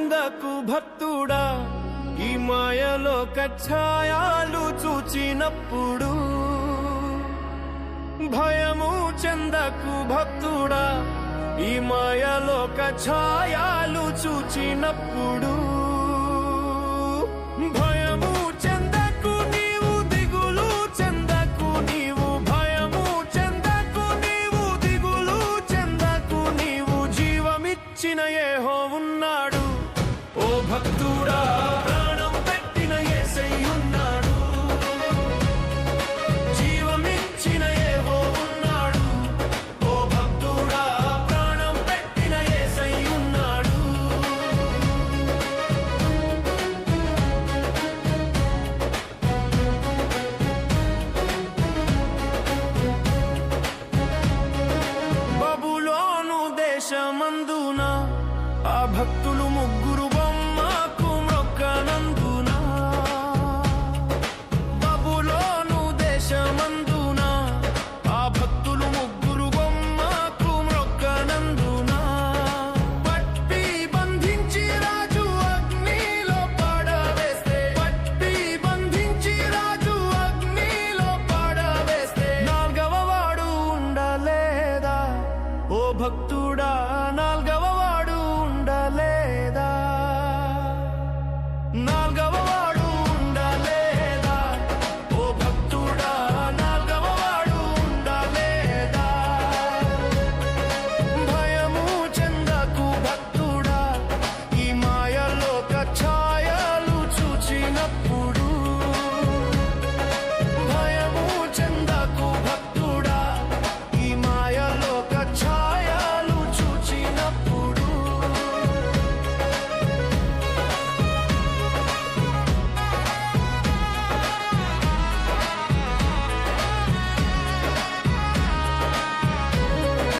నందకు భక్తుడా ఈ మాయలో కచ్చాయాలు చూచినప్పుడు భయము చందకు భక్తుడా ఈ మాయలో కచ్చాయాలు చూచినప్పుడు దేశమందున ఆ భక్తులు ముగ్గురు బొమ్మకు మొక్కనందున. బబులోను దేశమందున ఆ భక్తులు ముగ్గురు బొమ్మకు మొక్కనందున. పట్టి బంధించి రాజు అగ్నిలో పాడవేస్తే పట్టి బంధించి రాజు అగ్నిలో పాడవేస్తే. నాగవ వాడు ఉండలేదా? ఓ భక్తు நால்க